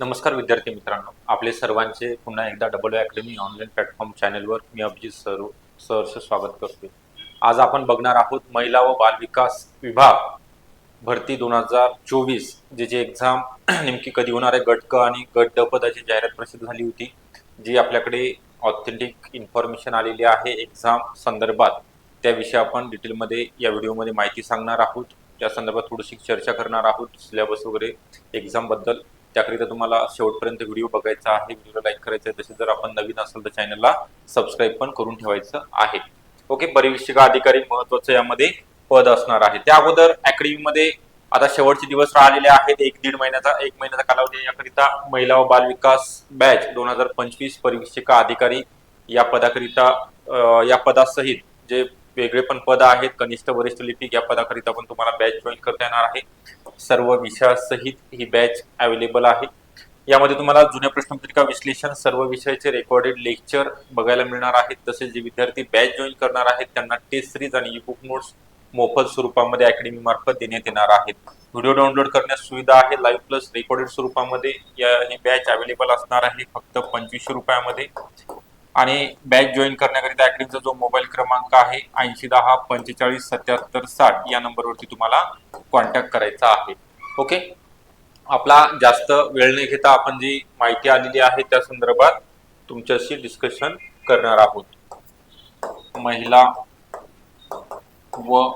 नमस्कार विद्यार्थी मित्रांनो. आपले सर्वांचे पुन्हा एकदा डबल अकॅडमी ऑनलाईन प्लॅटफॉर्म चॅनलवर मी अभिजित सर सहर्ष स्वागत करतोय. आज आपण बघणार आहोत महिला व बाल विकास विभाग भरती दोन हजार चोवीस जे जे एक्झाम नेमकी कधी होणार आहे गट क आणि गट ड पदाची जाहिरात प्रसिद्ध झाली होती जी आपल्याकडे ऑथेंटिक इन्फॉर्मेशन आलेली आहे एक्झाम संदर्भात. त्याविषयी आपण डिटेलमध्ये या व्हिडिओमध्ये माहिती सांगणार आहोत. त्या संदर्भात थोडीशी चर्चा करणार आहोत सिलेबस वगैरे एक्झामबद्दल. त्याकरिता तुम्हाला शेवटपर्यंत व्हिडिओ बघायचा आहे व्हिडिओला लाईक करायचा आहे तसेच जर आपण नवीन असेल तर चॅनलला सबस्क्राईब पण करून ठेवायचं आहे. ओके परिवेक्षिका अधिकारी महत्वाचं यामध्ये पद असणार आहे. त्या अगोदर अकॅडमीमध्ये आता शेवटचे दिवस राहिलेले आहेत. एक दीड महिन्याचा एक महिन्याचा कालावधी याकरिता महिला व बाल विकास बॅच दोन हजार पंचवीस परिवेक्षिका अधिकारी या पदाकरिता या पदासहित जे वेगळे पण पद आहेत कनिष्ठ वरिष्ठ लिपिक या पदाकरिता पण तुम्हाला बॅच जॉईन करता येणार आहे. सर्व विषयासहित ही बॅच अवेलेबल आहे. यामध्ये तुम्हाला जुन्या प्रश्नपत्रिका विश्लेषण सर्व विषयाचे रेकॉर्डेड लेक्चर बघायला मिळणार आहेत. तसेच जे विद्यार्थी बॅच जॉईन करणार आहेत त्यांना टेस्ट सिरीज आणि ई बुक नोट्स मोफत स्वरूपामध्ये अकॅडमी मार्फत देण्यात येणार आहेत. व्हिडिओ डाउनलोड करण्यास सुविधा आहे. लाईव्ह प्लस रेकॉर्डेड स्वरूपामध्ये या ही बॅच अवेलेबल असणार आहे फक्त पंचवीसशे रुपयामध्ये. आणि बॅच जॉईन करण्याकरिता अकॅडमीचा जो मोबाईल क्रमांक आहे ऐंशी दहा पंचेचाळीस सत्याहत्तर साठ या नंबरवरती तुम्हाला कॉन्टॅक्ट करायचा आहे. ओके आपला जास्त वेळ न घेता आपण जी माहिती आलेली आहे त्या संदर्भात तुमच्याशी डिस्कशन करणार आहोत. महिला व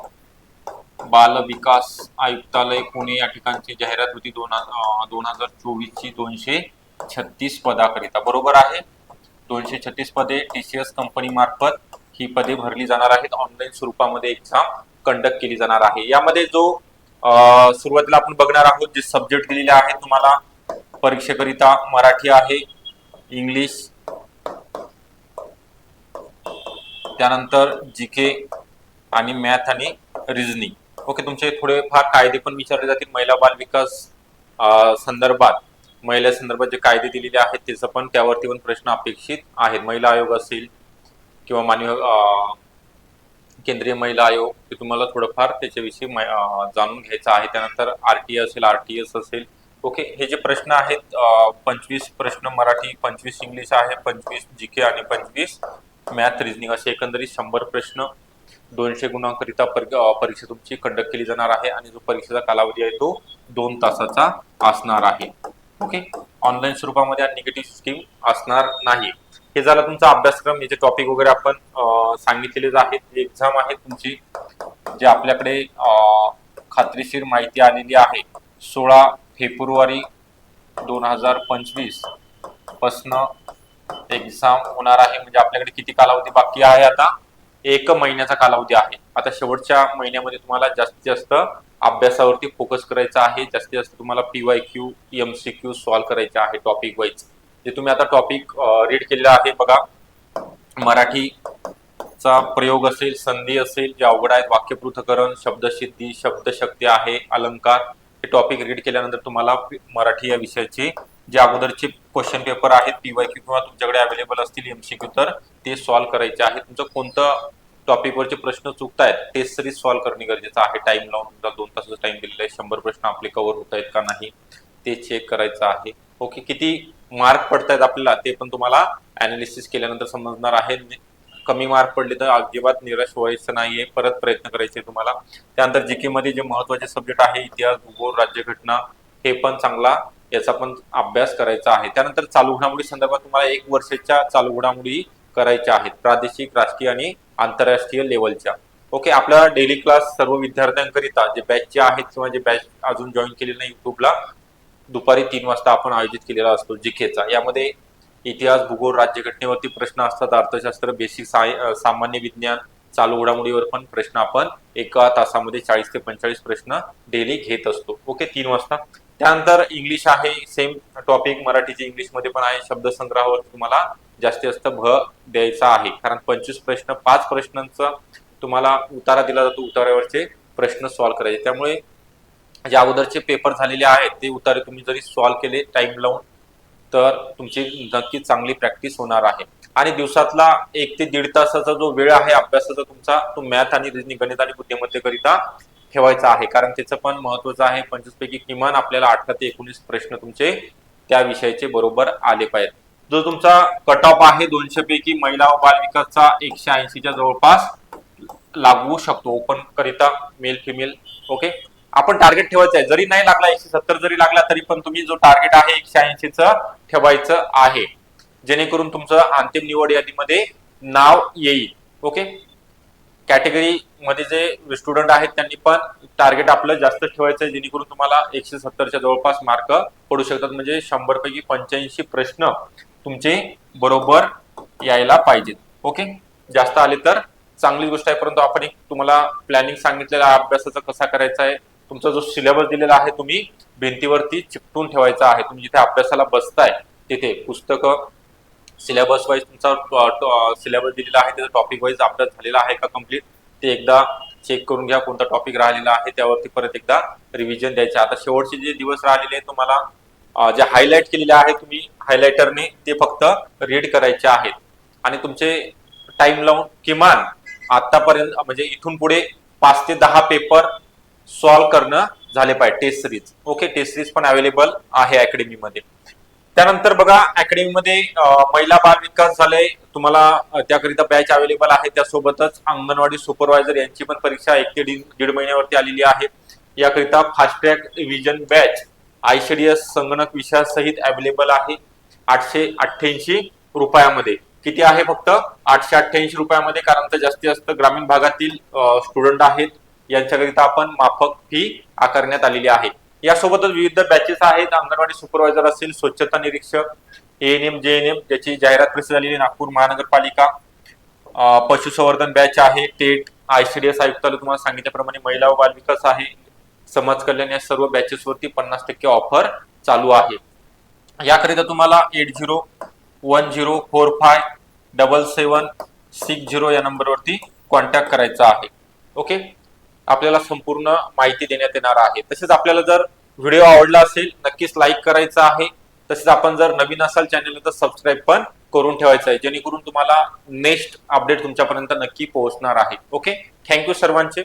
बाल विकास आयुक्तालय पुणे या ठिकाणची जाहिरात होती दोन दोन हजार चोवीस ची दोनशे छत्तीस पदाकरिता. बरोबर आहे? दोनशे छत्तीस पदे टीसीएस कंपनी मार्फत ही पदे भरली जाणार आहेत. ऑनलाईन स्वरूपामध्ये एक्झाम कंडक्ट केली जाणार आहे. यामध्ये जो सुरुवातीला आपण बघणार आहोत जे सब्जेक्ट दिलेले आहेत तुम्हाला परीक्षेकरिता मराठी आहे इंग्लिश त्यानंतर जी के आणि मॅथ आणि रिजनिंग ओके तुमचे थोडेफार कायदे पण विचारले जातील. महिला बाल विकास संदर्भात. महिला संदर्भात जे कायदे दिलेले आहेत त्याचं पण त्यावरती पण प्रश्न अपेक्षित आहेत. महिला आयोग असेल किंवा मानवी केंद्रीय महिला आयोग हे तुम्हाला थोडंफार त्याच्याविषयी जाणून घ्यायचं आहे. त्यानंतर आर टी असेल आर टी एस असेल. ओके हे जे प्रश्न आहेत पंचवीस प्रश्न मराठी पंचवीस इंग्लिश आहे पंचवीस जी के आणि पंचवीस मॅथ रिजनिंग असे एकंदरीत शंभर प्रश्न दोनशे गुणांकरिता परीक्षा तुमची कंडक्ट केली जाणार आहे आणि जो परीक्षेचा कालावधी आहे तो दोन तासाचा असणार आहे. ओके. ऑनलाईन स्वरूपामध्ये निगेटिव्ह सिस्टीम असणार नाही. हे झालं तुमचा अभ्यासक्रम याचे टॉपिक वगैरे आपण सांगितलेले आहेत एक्झाम आहे तुमची जे आपल्याकडे खात्रीशीर माहिती आलेली आहे सोळा फेब्रुवारी दोन हजार पंचवीस पासनं एक्झाम होणार आहे. म्हणजे आपल्याकडे किती कालावधी बाकी आहे आता? एक महिन्याचा कालावधी आहे. आता शेवटच्या महिन्यामध्ये तुम्हाला जास्तीत जास्त अभ्यासावरती फोकस करायचा आहे. जास्तीत जास्त तुम्हाला PY Q M C Q solve करायचे आहे टॉपिक वाईज जे तुम्ही आता टॉपिक रीड केलेला आहे बघा. मराठीचा प्रयोग असेल संधी असेल जे अवघड आहेत वाक्यपृथकरण शब्दसिद्धी शब्दशक्ती आहे अलंकार हे टॉपिक रीड केल्यानंतर तुम्हाला मराठी या विषयाचे जे अगोदरचे क्वेश्चन पेपर आहेत पीवाय क्यू किंवा तुमच्याकडे अवेलेबल असतील एमसीक्यू तर ते सॉल्व्ह करायचे आहे. तुमचं कोणतं टॉपिकवरचे प्रश्न चुकतायत ते तरी सॉल्व्ह करणे गरजेचं आहे. टाइम लावून दोन तासाचा टाइम दिलेला आहे. शंभर प्रश्न आपले कव्हर होत आहेत का नाही ते चेक करायचं आहे. ओके किती मार्क पडतायत आपल्याला ते पण तुम्हाला अनालिसिस केल्यानंतर समजणार आहे. कमी मार्क पडले तर अजिबात निराश व्हायचं नाहीये. परत प्रयत्न करायचे तुम्हाला. त्यानंतर जीके मध्ये जे महत्त्वाचे सब्जेक्ट आहे इतिहास भूगोल राज्यघटना हे पण चांगला याचा पण अभ्यास करायचा आहे. त्यानंतर चालू घडामोडी संदर्भात तुम्हाला एक वर्षाच्या चालू घडामोडी करायच्या आहेत. प्रादेशिक राष्ट्रीय आणि आंतरराष्ट्रीय लेवलच्या. ओके आपला डेली क्लास सर्व विद्यार्थ्यांकरिता जे बॅचचे आहेत किंवा जे बॅच अजून जॉईन केलेले नाही युट्यूबला दुपारी तीन वाजता आपण आयोजित केलेला असतो जिकेचा. यामध्ये इतिहास भूगोल राज्यघटनेवरती प्रश्न असतात अर्थशास्त्र बेसिक साय सामान्य विज्ञान चालू घडामोडीवर पण प्रश्न आपण एका तासामध्ये चाळीस ते पंचेचाळीस प्रश्न डेली घेत असतो. ओके तीन वाजता. त्यानंतर इंग्लिश आहे सेम टॉपिक मराठीचे इंग्लिशमध्ये पण आहे शब्दसंग्रहावर तुम्हाला जास्तीत जास्त भर द्यायचा आहे. कारण पंचवीस प्रश्न पाच प्रश्नांचा तुम्हाला उतारा दिला जातो उतारावरचे प्रश्न सॉल्व्ह करायचे. त्यामुळे जे अगोदरचे पेपर झालेले आहेत ते उतारे तुम्ही जरी सॉल्व्ह केले टाइम लावून तर तुमची नक्कीच चांगली प्रॅक्टिस होणार आहे. आणि दिवसातला एक ते दीड तासाचा जो वेळ आहे अभ्यासाचा तुमचा तो मॅथ आणि रिजनिंग गणित आणि बुद्धिमत्तेकरिता ठेवायचा आहे. कारण त्याचं पण महत्वाचं आहे पंचवीस पैकी किमान आपल्याला अठरा ते एकोणीस प्रश्न तुमचे त्या विषयाचे बरोबर आले पाहिजे जो तुमचा कट ऑफ आहे दोनशे पैकी महिला व बाल विकासचा एकशे ऐंशीच्या जवळपास लागू शकतो. ओपन करिता मेल फिमेल ओके आपण टार्गेट ठेवायचं आहे. जरी नाही लागला एकशे सत्तर जरी लागला तरी पण तुम्ही जो टार्गेट आहे एकशे ऐंशीच ठेवायचं आहे. जेणेकरून तुमचं अंतिम निवड यादीमध्ये नाव येईल ओके कॅटेगरी मध्ये जे स्टुडंट आहेत त्यांनी पण टार्गेट आपलं जास्त ठेवायचं आहे जेणेकरून तुम्हाला एकशे सत्तरच्या जवळपास मार्क पडू शकतात. म्हणजे शंभर पैकी पंच्याऐंशी प्रश्न तुमचे बरोबर यायला पाहिजेत. ओके जास्त आले तर चांगली गोष्ट आहे. परंतु आपण एक तुम्हाला प्लॅनिंग सांगितलेला आहे अभ्यासाचा कसा करायचा आहे तुमचा जो सिलेबस दिलेला आहे तुम्ही भिंतीवरती चिपटून ठेवायचा आहे. तुम्ही जिथे अभ्यासाला बसताय तिथे पुस्तकं सिलेबस वाईज तुमचा सिलेबस दिलेला आहे त्याचा टॉपिक वाईज अभ्यास झालेला आहे का कंप्लीट ते एकदा चेक करून घ्या कोणता टॉपिक राहिलेला आहे त्यावरती परत एकदा रिव्हिजन द्यायचे आता शेवटचे जे दिवस राहिलेले आहेत तुम्हाला ज्या जे हायलाईट केलेले आहेत तुम्ही हायलायटरने ते फक्त रीड करायचे आहेत. आणि तुमचे टाइम लावून किमान आतापर्यंत म्हणजे इथून पुढे पाच ते दहा पेपर सॉल्व्ह करणं झाले पाहिजे test series okay test series पण अवेलेबल आहे अकॅडमीमध्ये त्यानंतर बघा अकॅडमीमध्ये महिला बाल विकास झाले. तुम्हाला त्याकरिता बॅच अवेलेबल आहे. त्यासोबतच अंगणवाडी सुपरवायझर यांची पण परीक्षा एक ते दीड दीड महिन्यावरती आलेली आहे. याकरिता fast track revision batch ICDS संगणक विषयासहित अवेलेबल आहे. आठशे अठ्ठ्याऐंशी रुपयामध्ये. किती आहे फक्त? आठशे अठ्ठ्याऐंशी रुपयामध्ये कारण तर जास्तीत जास्त ग्रामीण भागातील स्टुडंट आहेत. यांच्याकरिता आपण माफक फी आकारण्यात आलेली आहे. यासोबतच विविध बॅचेस आहेत. अंगणवाडी सुपरवायझर असेल स्वच्छता निरीक्षक एएनएम जेएनएम ज्याची जाहिरात प्रसिद्ध झालेली नागपूर महानगरपालिका. पशुसंवर्धन बॅच आहे. टेट आयसीडीएस आयुक्ताला तुम्हाला सांगितल्याप्रमाणे महिला व बालविकास आहे. समाज कल्याण या सर्व बॅचेस वरती पन्नास टक्के ऑफर चालू आहे. याकरिता तुम्हाला eight zero one zero four five double seven six zero या नंबरवरती कॉन्टॅक्ट करायचा आहे. ओके आपल्याला संपूर्ण माहिती देण्यात येणार आहे. तसेच आपल्याला जर व्हिडिओ आवडला असेल नक्कीच लाईक करायचा आहे. तसेच आपण जर नवीन असाल चॅनेल तर सबस्क्राईब पण करून ठेवायचं आहे. जेणेकरून तुम्हाला नेक्स्ट अपडेट तुमच्यापर्यंत नक्की पोहोचणार आहे. ओके थँक्यू सर्वांचे.